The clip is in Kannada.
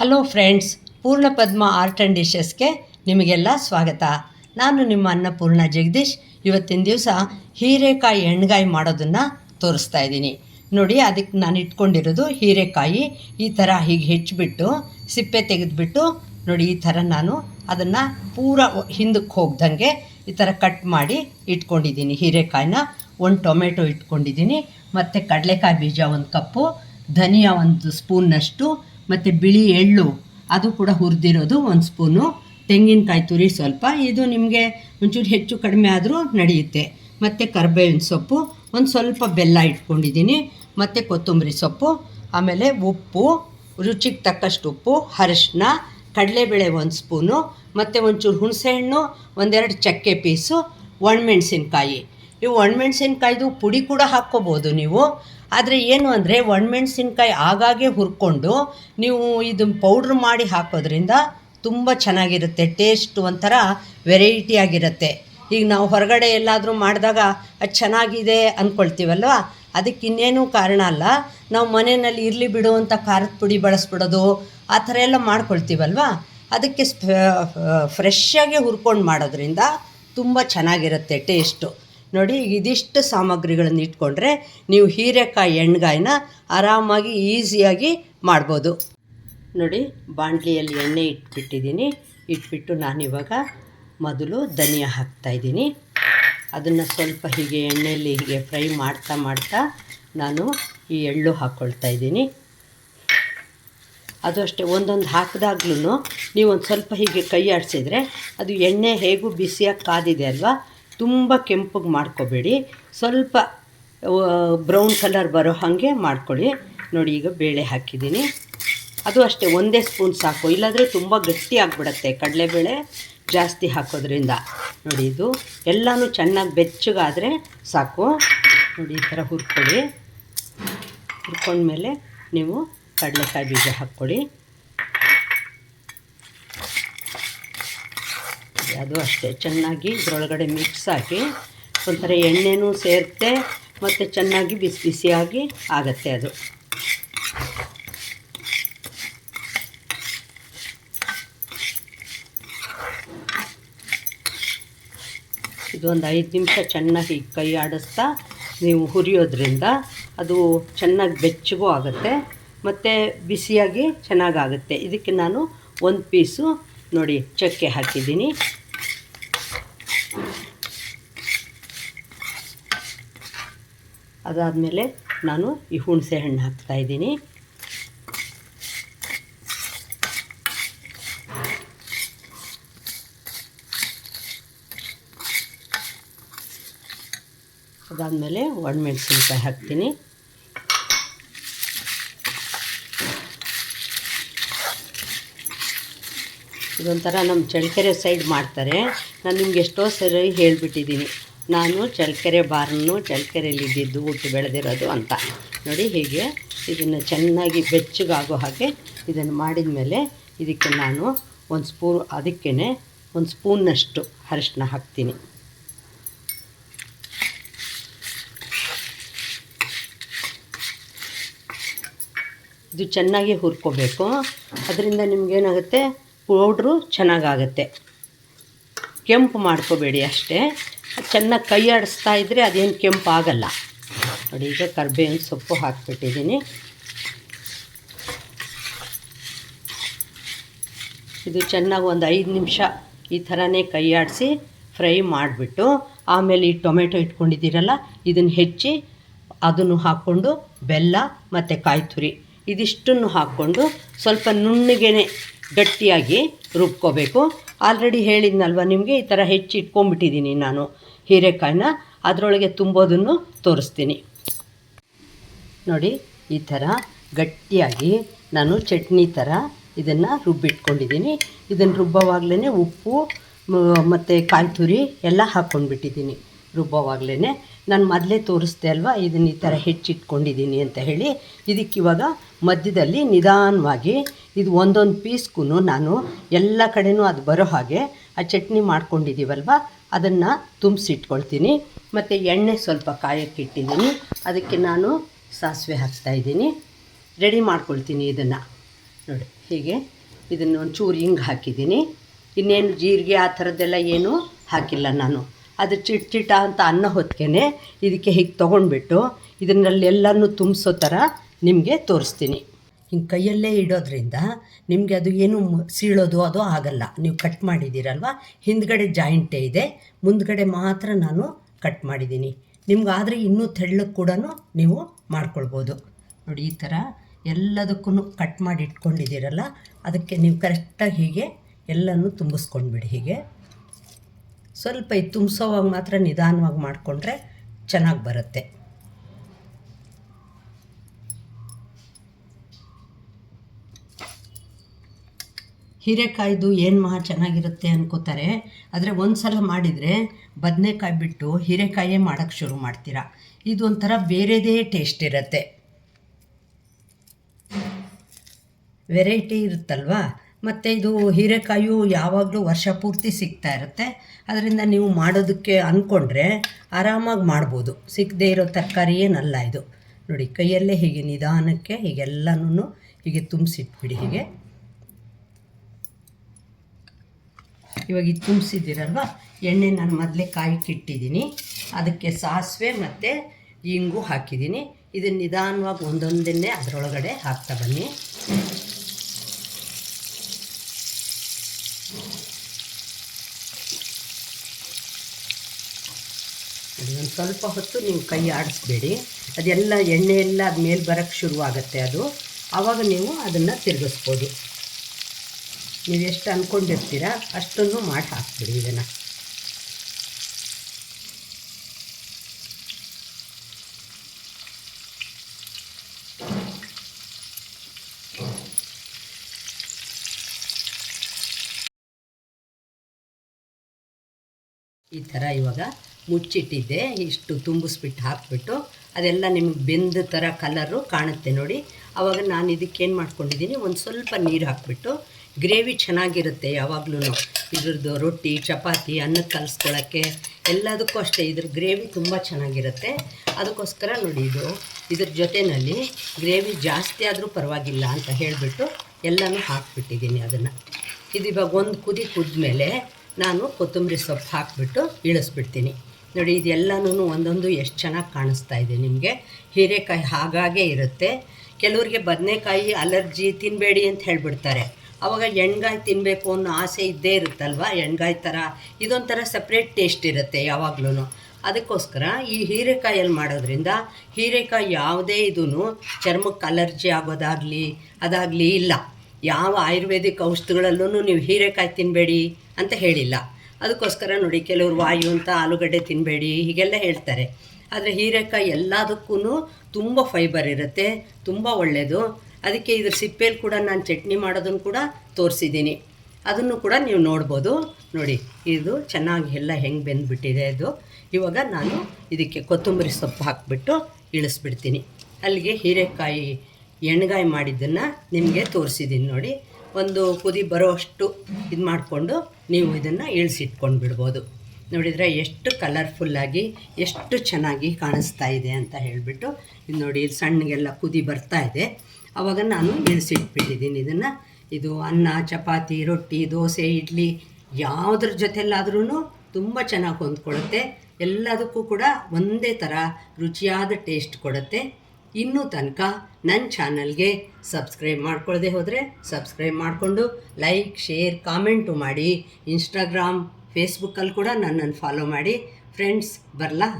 ಹಲೋ ಫ್ರೆಂಡ್ಸ್ ಪೂರ್ಣ ಪದ್ಮ ಆರ್ಟ್ ಆ್ಯಂಡ್ ಡಿಶಸ್ಗೆ ನಿಮಗೆಲ್ಲ ಸ್ವಾಗತ. ನಾನು ನಿಮ್ಮ ಅನ್ನಪೂರ್ಣ ಜಗದೀಶ್. ಇವತ್ತಿನ ದಿವಸ ಹೀರೆಕಾಯಿ ಎಣ್ಗಾಯಿ ಮಾಡೋದನ್ನು ತೋರಿಸ್ತಾ ಇದ್ದೀನಿ. ನೋಡಿ, ಅದಕ್ಕೆ ನಾನು ಇಟ್ಕೊಂಡಿರೋದು ಹೀರೆಕಾಯಿ. ಈ ಥರ ಹೀಗೆ ಹೆಚ್ಚಿಬಿಟ್ಟು, ಸಿಪ್ಪೆ ತೆಗೆದುಬಿಟ್ಟು, ನೋಡಿ, ಈ ಥರ ನಾನು ಅದನ್ನು ಪೂರ ಹಿಂದಕ್ಕೆ ಹೋಗ್ದಂಗೆ ಈ ಥರ ಕಟ್ ಮಾಡಿ ಇಟ್ಕೊಂಡಿದ್ದೀನಿ. ಹೀರೆಕಾಯಿನ ಒಂದು ಟೊಮೆಟೊ ಇಟ್ಕೊಂಡಿದ್ದೀನಿ. ಮತ್ತು ಕಡಲೆಕಾಯಿ ಬೀಜ ಒಂದು ಕಪ್ಪು, ಧನಿಯಾ ಒಂದು ಸ್ಪೂನ್ನಷ್ಟು ಮತ್ತು ಬಿಳಿ ಎಳ್ಳು, ಅದು ಕೂಡ ಹುರಿದಿರೋದು ಒಂದು ಸ್ಪೂನು. ತೆಂಗಿನಕಾಯಿ ತುರಿ ಸ್ವಲ್ಪ, ಇದು ನಿಮಗೆ ಒಂಚೂರು ಹೆಚ್ಚು ಕಡಿಮೆ ಆದರೂ ನಡೆಯುತ್ತೆ. ಮತ್ತು ಕರ್ಬೇವಿನ ಸೊಪ್ಪು, ಒಂದು ಸ್ವಲ್ಪ ಬೆಲ್ಲ ಇಟ್ಕೊಂಡಿದ್ದೀನಿ. ಮತ್ತು ಕೊತ್ತಂಬರಿ ಸೊಪ್ಪು, ಆಮೇಲೆ ಉಪ್ಪು, ರುಚಿಗೆ ತಕ್ಕಷ್ಟು ಉಪ್ಪು ಅರಿಶಿನ ಕಡಲೆಬೇಳೆ ಒಂದು ಸ್ಪೂನು, ಮತ್ತು ಒಂಚೂರು ಹುಣಸೆಹಣ್ಣು, ಒಂದೆರಡು ಚಕ್ಕೆ ಪೀಸು, ಒಣಮೆಣ್ಸಿನ್ಕಾಯಿ. ಇವು ಒಣಮೆಣಸಿನ್ಕಾಯ್ದು ಪುಡಿ ಕೂಡ ಹಾಕ್ಕೋಬೋದು ನೀವು. ಆದರೆ ಏನು ಅಂದರೆ ಒಣಮೆಣ್ಸಿನ್ಕಾಯಿ ಆಗಾಗ್ಗೆ ಹುರ್ಕೊಂಡು ನೀವು ಇದು ಪೌಡ್ರ್ ಮಾಡಿ ಹಾಕೋದ್ರಿಂದ ತುಂಬ ಚೆನ್ನಾಗಿರುತ್ತೆ ಟೇಸ್ಟ್ ಒಂಥರ ವೆರೈಟಿ ಆಗಿರುತ್ತೆ. ಈಗ ನಾವು ಹೊರಗಡೆ ಎಲ್ಲಾದರೂ ಮಾಡಿದಾಗ ಅದು ಚೆನ್ನಾಗಿದೆ ಅಂದ್ಕೊಳ್ತೀವಲ್ವ ಅದಕ್ಕೆ ಇನ್ನೇನು ಕಾರಣ ಅಲ್ಲ. ನಾವು ಮನೆಯಲ್ಲಿ ಇರಲಿ ಬಿಡು ಅಂತ ಖಾರದ ಪುಡಿ ಬಳಸ್ಬಿಡೋದು, ಆ ಥರ ಎಲ್ಲ ಮಾಡ್ಕೊಳ್ತೀವಲ್ವ? ಅದಕ್ಕೆ ಫ್ರೆಶ್ಶಾಗಿ ಹುರ್ಕೊಂಡು ಮಾಡೋದ್ರಿಂದ ತುಂಬ ಚೆನ್ನಾಗಿರುತ್ತೆ ಟೇಸ್ಟು ನೋಡಿ, ಇದಿಷ್ಟು ಸಾಮಗ್ರಿಗಳನ್ನು ಇಟ್ಕೊಂಡ್ರೆ ನೀವು ಹೀರೆಕಾಯಿ ಎಣ್ಗಾಯಿನ ಆರಾಮಾಗಿ ಈಸಿಯಾಗಿ ಮಾಡ್ಬೋದು. ನೋಡಿ, ಬಾಣಲಿಯಲ್ಲಿ ಎಣ್ಣೆ ಇಟ್ಬಿಟ್ಟಿದ್ದೀನಿ. ಇಟ್ಬಿಟ್ಟು ನಾನಿವಾಗ ಮೊದಲು ಧನಿಯಾ ಹಾಕ್ತಾಯಿದ್ದೀನಿ ಅದನ್ನು ಸ್ವಲ್ಪ ಹೀಗೆ ಎಣ್ಣೆಯಲ್ಲಿ ಹೀಗೆ ಫ್ರೈ ಮಾಡ್ತಾ ಮಾಡ್ತಾ ನಾನು ಈ ಎಳ್ಳು ಹಾಕ್ಕೊಳ್ತಾ ಇದ್ದೀನಿ. ಅದು ಅಷ್ಟೇ, ಒಂದೊಂದು ಹಾಕಿದಾಗ್ಲೂ ನೀವು ಒಂದು ಸ್ವಲ್ಪ ಹೀಗೆ ಕೈ ಆಡಿಸಿದರೆ ಅದು ಎಣ್ಣೆ ಹೇಗೂ ಬಿಸಿಯಾಗಿ ಕಾದಿದೆ ಅಲ್ವಾ? ತುಂಬ ಕೆಂಪಗೆ ಮಾಡ್ಕೋಬೇಡಿ. ಸ್ವಲ್ಪ ಬ್ರೌನ್ ಕಲರ್ ಬರೋ ಹಾಗೆ ಮಾಡ್ಕೊಳ್ಳಿ. ನೋಡಿ, ಈಗ ಬೇಳೆ ಹಾಕಿದ್ದೀನಿ. ಅದು ಅಷ್ಟೇ, ಒಂದೇ ಸ್ಪೂನ್ ಸಾಕು. ಇಲ್ಲಾಂದರೆ ತುಂಬ ಗಟ್ಟಿ ಆಗಿಬಿಡತ್ತೆ ಕಡಲೆಬೇಳೆ ಜಾಸ್ತಿ ಹಾಕೋದ್ರಿಂದ. ನೋಡಿ, ಇದು ಎಲ್ಲನೂ ಚೆನ್ನಾಗಿ ಬೆಚ್ಚಗಾದರೆ ಸಾಕು. ನೋಡಿ, ಈ ಥರ ಹುರ್ಕೊಳ್ಳಿ. ಹುರ್ಕೊಂಡ್ಮೇಲೆ ನೀವು ಕಡಲೆಕಾಯಿ ಬೀಜ ಹಾಕ್ಕೊಳ್ಳಿ. ಅದು ಅಷ್ಟೇ. ಚೆನ್ನಾಗಿ ಇದರೊಳಗಡೆ ಮಿಕ್ಸ್ ಹಾಕಿ ಒಂಥರ ಎಣ್ಣೆನೂ ಸೇರುತ್ತೆ ಮತ್ತು ಚೆನ್ನಾಗಿ ಬಿಸಿ ಬಿಸಿಯಾಗಿ ಆಗುತ್ತೆ ಅದು. ಇದೊಂದು ಐದು ನಿಮಿಷ ಚೆನ್ನಾಗಿ ಕೈ ಆಡಿಸ್ತಾ ನೀವು ಹುರಿಯೋದ್ರಿಂದ ಅದು ಚೆನ್ನಾಗಿ ಬೆಚ್ಚಗೂ ಆಗುತ್ತೆ ಮತ್ತು ಬಿಸಿಯಾಗಿ ಚೆನ್ನಾಗಾಗುತ್ತೆ. ಇದಕ್ಕೆ ನಾನು ಒಂದು ಪೀಸು ನೋಡಿ ಚಕ್ಕೆ ಹಾಕಿದ್ದೀನಿ. ಅದಾದಮೇಲೆ ನಾನು ಈ ಹುಣಸೆ ಹಣ್ಣು ಹಾಕ್ತಾಯಿದ್ದೀನಿ ಅದಾದಮೇಲೆ ಒಣಮೆಣ್ಸಿನ್ಕಾಯಿ ಹಾಕ್ತೀನಿ. ಇದೊಂಥರ ನಮ್ಮ ಚಳ್ಳಕೆರೆ ಸೈಡ್ ಮಾಡ್ತಾರೆ. ನಾನು ನಿಮ್ಗೆ ಎಷ್ಟೋ ಸರಿ ಹೇಳಿಬಿಟ್ಟಿದ್ದೀನಿ. ನಾನು ಚಳ್ಳಕೆರೆ ಬಾರನ್ನು ಚಳ್ಕೆರೆಯಲ್ಲಿ ಇದ್ದಿದ್ದು ಹುಟ್ಟು ಬೆಳೆದಿರೋದು ಅಂತ. ನೋಡಿ ಹೀಗೆ ಇದನ್ನು ಚೆನ್ನಾಗಿ ಬೆಚ್ಚಗಾಗೋ ಹಾಗೆ ಇದನ್ನು ಮಾಡಿದ ಮೇಲೆ ಇದಕ್ಕೆ ನಾನು ಒಂದು ಸ್ಪೂನ್ ಅದಕ್ಕೇ ಒಂದು ಸ್ಪೂನ್ನಷ್ಟು ಅರಿಶಿನ ಹಾಕ್ತೀನಿ. ಇದು ಚೆನ್ನಾಗಿ ಹುರ್ಕೋಬೇಕು. ಅದರಿಂದ ನಿಮಗೇನಾಗುತ್ತೆ ಪೌಡ್ರು ಚೆನ್ನಾಗಾಗತ್ತೆ. ಕೆಂಪು ಮಾಡ್ಕೋಬೇಡಿ ಅಷ್ಟೇ. ಚೆನ್ನಾಗಿ ಕೈ ಆಡಿಸ್ತಾ ಇದ್ದರೆ ಅದೇನು ಕೆಂಪು ಆಗಲ್ಲ ನೋಡಿ, ಈಗ ಕರ್ಬೇವಿನ ಸೊಪ್ಪು ಹಾಕ್ಬಿಟ್ಟಿದ್ದೀನಿ. ಇದು ಚೆನ್ನಾಗಿ ಒಂದು ಐದು ನಿಮಿಷ ಈ ಥರನೇ ಕೈ ಆಡಿಸಿ ಫ್ರೈ ಮಾಡಿಬಿಟ್ಟು, ಆಮೇಲೆ ಈ ಟೊಮೆಟೊ ಇಟ್ಕೊಂಡಿದ್ದೀರಲ್ಲ ಇದನ್ನು ಹೆಚ್ಚಿ ಅದನ್ನು ಹಾಕ್ಕೊಂಡು ಬೆಲ್ಲ ಮತ್ತು ಕಾಯಿ ತುರಿ ಇದಿಷ್ಟನ್ನು ಹಾಕ್ಕೊಂಡು ಸ್ವಲ್ಪ ನುಣ್ಣಗೆ ಗಟ್ಟಿಯಾಗಿ ರುಬ್ಕೋಬೇಕು. ಆಲ್ರೆಡಿ ಹೇಳಿದ್ನಲ್ವ ನಿಮಗೆ? ಈ ಥರ ಹೆಚ್ಚಿಟ್ಕೊಂಡ್ಬಿಟ್ಟಿದ್ದೀನಿ ನಾನು ಹೀರೆಕಾಯಿನ. ಅದರೊಳಗೆ ತುಂಬೋದನ್ನು ತೋರಿಸ್ತೀನಿ. ನೋಡಿ, ಈ ಥರ ಗಟ್ಟಿಯಾಗಿ ನಾನು ಚಟ್ನಿ ಥರ ಇದನ್ನು ರುಬ್ಬಿಟ್ಕೊಂಡಿದ್ದೀನಿ ಇದನ್ನು ರುಬ್ಬವಾಗ್ಲೇ ಉಪ್ಪು ಮತ್ತು ಕಾಯಿ ತುರಿ ಎಲ್ಲ ಹಾಕ್ಕೊಂಡ್ಬಿಟ್ಟಿದ್ದೀನಿ ರುಬ್ಬೋವಾಗಲೇ ನಾನು ಮೊದಲೇ ತೋರಿಸ್ದೆ ಅಲ್ವಾ? ಇದನ್ನು ಈ ಥರ ಹೆಚ್ಚಿಟ್ಕೊಂಡಿದ್ದೀನಿ ಅಂತ ಹೇಳಿ. ಇದಕ್ಕಿವಾಗ ಮಧ್ಯದಲ್ಲಿ ನಿಧಾನವಾಗಿ ಇದು ಒಂದೊಂದು ಪೀಸ್ಗೂ ನಾನು ಎಲ್ಲ ಕಡೆನೂ ಅದು ಬರೋ ಹಾಗೆ ಆ ಚಟ್ನಿ ಮಾಡ್ಕೊಂಡಿದ್ದೀವಲ್ವ ಅದನ್ನು ತುಂಬಿಸಿಟ್ಕೊಳ್ತೀನಿ. ಮತ್ತು ಎಣ್ಣೆ ಸ್ವಲ್ಪ ಕಾಯಕ್ಕಿಟ್ಟಿದ್ದೀನಿ ಅದಕ್ಕೆ ನಾನು ಸಾಸಿವೆ ಹಾಕ್ತಾಯಿದ್ದೀನಿ ರೆಡಿ ಮಾಡ್ಕೊಳ್ತೀನಿ ಇದನ್ನು. ನೋಡಿ ಹೀಗೆ ಇದನ್ನು ಒಂಚೂರು ಹಿಂಗೆ ಹಾಕಿದ್ದೀನಿ. ಇನ್ನೇನು ಜೀರಿಗೆ ಆ ಥರದ್ದೆಲ್ಲ ಏನೂ ಹಾಕಿಲ್ಲ ನಾನು. ಅದು ಚಿಟ್ ಚಿಟ ಅಂತ ಅನ್ನ ಹೊತ್ತಿಗೆ ಇದಕ್ಕೆ ಹೀಗೆ ತೊಗೊಂಡ್ಬಿಟ್ಟು ಇದನ್ನೆಲ್ಲನೂ ತುಂಬಿಸೋ ಥರ ನಿಮಗೆ ತೋರಿಸ್ತೀನಿ. ಹಿಂಗೆ ಕೈಯಲ್ಲೇ ಇಡೋದ್ರಿಂದ ನಿಮಗೆ ಅದು ಏನು ಸೀಳೋದು ಅದು ಆಗಲ್ಲ. ನೀವು ಕಟ್ ಮಾಡಿದ್ದೀರಲ್ವ? ಹಿಂದ್ಗಡೆ ಜಾಯಿಂಟೇ ಇದೆ. ಮುಂದ್ಗಡೆ ಮಾತ್ರ ನಾನು ಕಟ್ ಮಾಡಿದ್ದೀನಿ. ನಿಮ್ಗಾದರೆ ಇನ್ನೂ ತೆಳ್ಳಗೆ ಕೂಡ ನೀವು ಮಾಡ್ಕೊಳ್ಬೋದು. ನೋಡಿ, ಈ ಥರ ಎಲ್ಲದಕ್ಕೂ ಕಟ್ ಮಾಡಿ ಇಟ್ಕೊಂಡಿದ್ದೀರಲ್ಲ ಅದಕ್ಕೆ ನೀವು ಕರೆಕ್ಟಾಗಿ ಹೀಗೆ ಎಲ್ಲನೂ ತುಂಬಿಸ್ಕೊಂಡ್ಬಿಡಿ ಹೀಗೆ. ಸ್ವಲ್ಪ ಇದು ತುಂಬಿಸೋವಾಗ ಮಾತ್ರ ನಿಧಾನವಾಗಿ ಮಾಡಿಕೊಂಡ್ರೆ ಚೆನ್ನಾಗಿ ಬರುತ್ತೆ. ಹೀರೆಕಾಯ್ದು ಏನು ಮಹಾ ಚೆನ್ನಾಗಿರುತ್ತೆ ಅನ್ಕೋತಾರೆ. ಆದರೆ ಒಂದು ಸಲ ಮಾಡಿದರೆ ಬದನೆಕಾಯಿ ಬಿಟ್ಟು ಹೀರೆಕಾಯೇ ಮಾಡೋಕ್ಕೆ ಶುರು ಮಾಡ್ತೀರಾ. ಇದು ಒಂಥರ ಬೇರೆದೇ ಟೇಸ್ಟ್ ಇರುತ್ತೆ. ವೆರೈಟಿ ಇರುತ್ತಲ್ವಾ? ಮತ್ತು ಇದು ಹೀರೆಕಾಯಿಯು ಯಾವಾಗಲೂ ವರ್ಷ ಪೂರ್ತಿ ಸಿಗ್ತಾ ಇರುತ್ತೆ. ಅದರಿಂದ ನೀವು ಮಾಡೋದಕ್ಕೆ ಅಂದ್ಕೊಂಡ್ರೆ ಆರಾಮಾಗಿ ಮಾಡ್ಬೋದು. ಸಿಗದೇ ಇರೋ ತರಕಾರಿ ಏನಲ್ಲ ಇದು. ನೋಡಿ, ಕೈಯಲ್ಲೇ ಹೀಗೆ ನಿಧಾನಕ್ಕೆ ಹೀಗೆಲ್ಲನೂ ಹೀಗೆ ತುಂಬಿಸಿಟ್ಬಿಡಿ ಹೀಗೆ. ಇವಾಗ ಇದು ತುಂಬಿಸಿದ್ದೀರಲ್ವ? ಎಣ್ಣೆ ನಾನು ಮೊದಲೇ ಕಾಯಕ್ಕಿಟ್ಟಿದ್ದೀನಿ ಅದಕ್ಕೆ ಸಾಸಿವೆ ಮತ್ತು ಇಂಗು ಹಾಕಿದ್ದೀನಿ. ಇದನ್ನು ನಿಧಾನವಾಗಿ ಒಂದೊಂದನ್ನೇ ಅದರೊಳಗಡೆ ಹಾಕ್ತಾ ಬನ್ನಿ. ಸ್ವಲ್ಪ ಹೊತ್ತು ನೀವು ಕೈ ಆಡಿಸ್ಬೇಡಿ. ಅದೆಲ್ಲ ಎಣ್ಣೆ ಎಲ್ಲ ಅದು ಮೇಲೆ ಬರೋಕ್ಕೆ ಶುರುವಾಗುತ್ತೆ ಅದು. ಆವಾಗ ನೀವು ಅದನ್ನು ತಿರುಗಿಸ್ಬೋದು. ನೀವು ಎಷ್ಟು ಅಂದ್ಕೊಂಡಿರ್ತೀರ ಅಷ್ಟನ್ನು ಮಾಡಿ ಹಾಕ್ಬಿಡಿ ಇದನ್ನು. ಈ ಥರ ಇವಾಗ ಮುಚ್ಚಿಟ್ಟಿದ್ದೆ. ಇಷ್ಟು ತುಂಬಿಸ್ಬಿಟ್ಟು ಹಾಕ್ಬಿಟ್ಟು ಅದೆಲ್ಲ ನಿಮಗೆ ಬೆಂದ ಥರ ಕಲರು ಕಾಣುತ್ತೆ ನೋಡಿ. ಆವಾಗ ನಾನು ಇದಕ್ಕೇನು ಮಾಡ್ಕೊಂಡಿದ್ದೀನಿ, ಒಂದು ಸ್ವಲ್ಪ ನೀರು ಹಾಕ್ಬಿಟ್ಟು ಗ್ರೇವಿ ಚೆನ್ನಾಗಿರುತ್ತೆ ಯಾವಾಗಲೂ ಇದ್ರದ್ದು ರೊಟ್ಟಿ, ಚಪಾತಿ, ಅನ್ನ ಕಲಿಸ್ಕೊಳ್ಳೋಕ್ಕೆ ಎಲ್ಲದಕ್ಕೂ ಅಷ್ಟೇ, ಇದ್ರ ಗ್ರೇವಿ ತುಂಬ ಚೆನ್ನಾಗಿರುತ್ತೆ. ಅದಕ್ಕೋಸ್ಕರ ನೋಡಿ ಇದು, ಇದ್ರ ಜೊತೆಯಲ್ಲಿ ಗ್ರೇವಿ ಜಾಸ್ತಿ ಆದರೂ ಪರವಾಗಿಲ್ಲ ಅಂತ ಹೇಳಿಬಿಟ್ಟು ಎಲ್ಲನೂ ಹಾಕ್ಬಿಟ್ಟಿದ್ದೀನಿ ಅದನ್ನು. ಇದು ಇವಾಗ ಒಂದು ಕುದಿ ಕುದ್ಮೇಲೆ ನಾನು ಕೊತ್ತಂಬರಿ ಸೊಪ್ಪು ಹಾಕಿಬಿಟ್ಟು ಇಳಿಸ್ಬಿಡ್ತೀನಿ. ನೋಡಿ ಇದೆಲ್ಲನೂ ಒಂದೊಂದು ಎಷ್ಟು ಚೆನ್ನಾಗಿ ಕಾಣಿಸ್ತಾ ಇದೆ ನಿಮಗೆ. ಹೀರೆಕಾಯಿ ಹಾಗಾಗೇ ಇರುತ್ತೆ. ಕೆಲವ್ರಿಗೆ ಬದನೆಕಾಯಿ ಅಲರ್ಜಿ ತಿನ್ನಬೇಡಿ ಅಂತ ಹೇಳಿಬಿಡ್ತಾರೆ. ಆವಾಗ ಎಣ್ಗಾಯಿ ತಿನ್ನಬೇಕು ಅನ್ನೋ ಆಸೆ ಇದ್ದೇ ಇರುತ್ತಲ್ವ? ಎಣ್ಗಾಯಿ ಥರ ಇದೊಂಥರ ಸಪ್ರೇಟ್ ಟೇಸ್ಟ್ ಇರುತ್ತೆ ಯಾವಾಗ್ಲೂ ಅದಕ್ಕೋಸ್ಕರ ಈ ಹೀರೆಕಾಯಲ್ಲಿ ಮಾಡೋದ್ರಿಂದ ಹೀರೆಕಾಯಿ ಯಾವುದೇ ಇದೂ ಚರ್ಮಕ್ಕೆ ಅಲರ್ಜಿ ಆಗೋದಾಗಲಿ, ಅದಾಗಲಿ ಇಲ್ಲ. ಯಾವ ಆಯುರ್ವೇದಿಕ್ ಔಷಧಿಗಳಲ್ಲೂ ನೀವು ಹೀರೆಕಾಯಿ ತಿನ್ನಬೇಡಿ ಅಂತ ಹೇಳಿಲ್ಲ. ಅದಕ್ಕೋಸ್ಕರ ನೋಡಿ ಕೆಲವರು ವಾಯು ಅಂತ ಆಲೂಗಡ್ಡೆ ತಿನ್ನಬೇಡಿ ಹೀಗೆಲ್ಲ ಹೇಳ್ತಾರೆ. ಆದರೆ ಹೀರೆಕಾಯಿ ಎಲ್ಲದಕ್ಕೂ ತುಂಬ ಫೈಬರ್ ಇರುತ್ತೆ, ತುಂಬ ಒಳ್ಳೆಯದು ಅದಕ್ಕೆ ಇದ್ರ ಸಿಪ್ಪೆಯಲ್ಲಿ ಕೂಡ ನಾನು ಚಟ್ನಿ ಮಾಡೋದನ್ನು ಕೂಡ ತೋರಿಸಿದ್ದೀನಿ. ಅದನ್ನು ಕೂಡ ನೀವು ನೋಡ್ಬೋದು. ನೋಡಿ, ಇದು ಚೆನ್ನಾಗಿ ಎಲ್ಲ ಹೆಂಗೆ ಬೆಂದ್ಬಿಟ್ಟಿದೆ ಅದು ಇವಾಗ ನಾನು ಇದಕ್ಕೆ ಕೊತ್ತಂಬರಿ ಸೊಪ್ಪು ಹಾಕಿಬಿಟ್ಟು ಇಳಿಸ್ಬಿಡ್ತೀನಿ. ಅಲ್ಲಿಗೆ ಹೀರೆಕಾಯಿ ಎಣ್ಗಾಯಿ ಮಾಡಿದ್ದನ್ನು ನಿಮಗೆ ತೋರಿಸಿದ್ದೀನಿ ನೋಡಿ. ಒಂದು ಕುದಿ ಬರೋ ಅಷ್ಟು ಇದು ಮಾಡಿಕೊಂಡು ನೀವು ಇದನ್ನು ಇಳಿಸಿಟ್ಕೊಂಡು ಬಿಡ್ಬೋದು ನೋಡಿದರೆ ಎಷ್ಟು ಕಲರ್ಫುಲ್ಲಾಗಿ ಎಷ್ಟು ಚೆನ್ನಾಗಿ ಕಾಣಿಸ್ತಾ ಇದೆ ಅಂತ ಹೇಳಿಬಿಟ್ಟು ಇದು ನೋಡಿ ಇಲ್ಲಿ ಸಣ್ಣಗೆಲ್ಲ ಕುದಿ ಬರ್ತಾ ಇದೆ. ಆವಾಗ ನಾನು ಇಳಿಸಿಟ್ಬಿಟ್ಟಿದ್ದೀನಿ ಇದನ್ನು. ಇದು ಅನ್ನ, ಚಪಾತಿ, ರೊಟ್ಟಿ, ದೋಸೆ, ಇಡ್ಲಿ, ಯಾವುದ್ರ ಜೊತೆಲ್ಲಾದ್ರೂ ತುಂಬ ಚೆನ್ನಾಗಿ ಹೊಂದ್ಕೊಳ್ಳುತ್ತೆ ಎಲ್ಲದಕ್ಕೂ ಕೂಡ ಒಂದೇ ಥರ ರುಚಿಯಾದ ಟೇಸ್ಟ್ ಕೊಡುತ್ತೆ. ಇನ್ನೂ ತನಕ ನನ್ನ ಚಾನಲ್ಗೆ ಸಬ್ಸ್ಕ್ರೈಬ್ ಮಾಡ್ಕೊಳ್ಳದೆ ಹೋದರೆ ಸಬ್ಸ್ಕ್ರೈಬ್ ಮಾಡಿಕೊಂಡು ಲೈಕ್, ಶೇರ್, ಕಾಮೆಂಟು ಮಾಡಿ. ಇನ್ಸ್ಟಾಗ್ರಾಮ್, ಫೇಸ್ಬುಕ್ಕಲ್ಲಿ ಕೂಡ ನನ್ನನ್ನು ಫಾಲೋ ಮಾಡಿ. ಫ್ರೆಂಡ್ಸ್, ಬರಲಾ?